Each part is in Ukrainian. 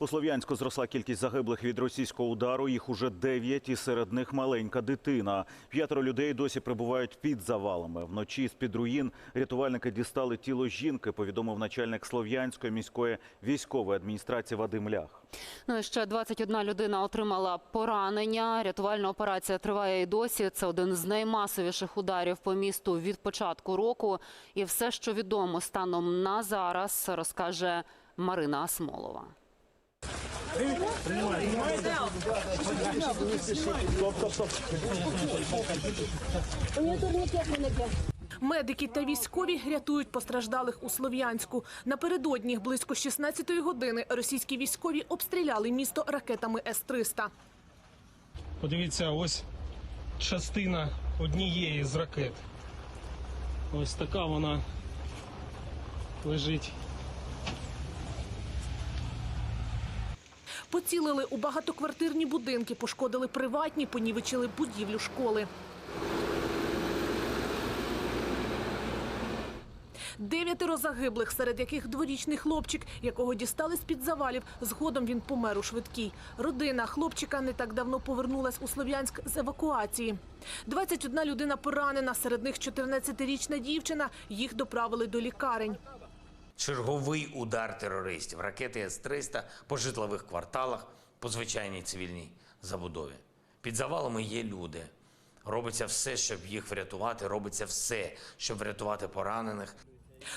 У Слов'янську зросла кількість загиблих від російського удару. Їх уже дев'ять, і серед них маленька дитина. П'ятеро людей досі перебувають під завалами. Вночі з під руїн рятувальники дістали тіло жінки. Повідомив начальник Слов'янської міської військової адміністрації Вадим Лях. Ну і ще 21 людина отримала поранення. Рятувальна операція триває і досі. Це один з наймасовіших ударів по місту від початку року. І все, що відомо станом на зараз, розкаже Марина Асмолова. Медики та військові рятують постраждалих у Слов'янську. Напередодні близько 16-ї години російські військові обстріляли місто ракетами С-300. Подивіться, ось частина однієї з ракет. Ось така вона лежить. Поцілили у багатоквартирні будинки, пошкодили приватні, понівечили будівлю школи. Дев'ятеро загиблих, серед яких дворічний хлопчик, якого дістали з-під завалів. Згодом він помер у швидкій. Родина хлопчика не так давно повернулась у Слов'янськ з евакуації. 21 людина поранена, серед них 14-річна дівчина. Їх доправили до лікарень. Черговий удар терористів, ракети С-300 по житлових кварталах, по звичайній цивільній забудові. Під завалами є люди. Робиться все, щоб їх врятувати, робиться все, щоб врятувати поранених.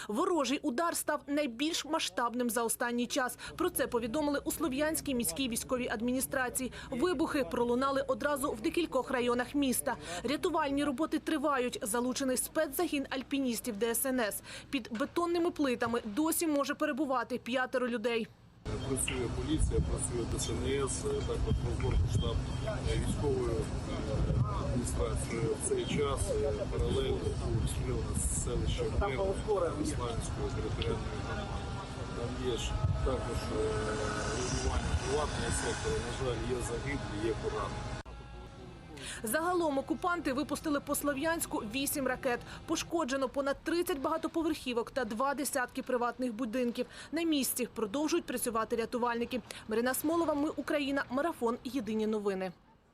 Ворожий удар став найбільш масштабним за останній час. Про це повідомили у Слов'янській міській військовій адміністрації. Вибухи пролунали одразу в декількох районах міста. Рятувальні роботи тривають. Залучений спецзагін альпіністів ДСНС. Під бетонними плитами досі може перебувати п'ятеро людей. Працює поліція, працює ДСНС, також штаб військової е, в цей час е, паралельно обстріляно селище Мир Ісландської територіальної громади. Там є ж також е, руйнування приватного сектору. На жаль, є загиблі, є поранені. Загалом окупанти випустили по Слов'янську вісім ракет. Пошкоджено понад 30 багатоповерхівок та два десятки приватних будинків. На місці продовжують працювати рятувальники. Марина Смолова, ми Україна. Марафон. Єдині новини.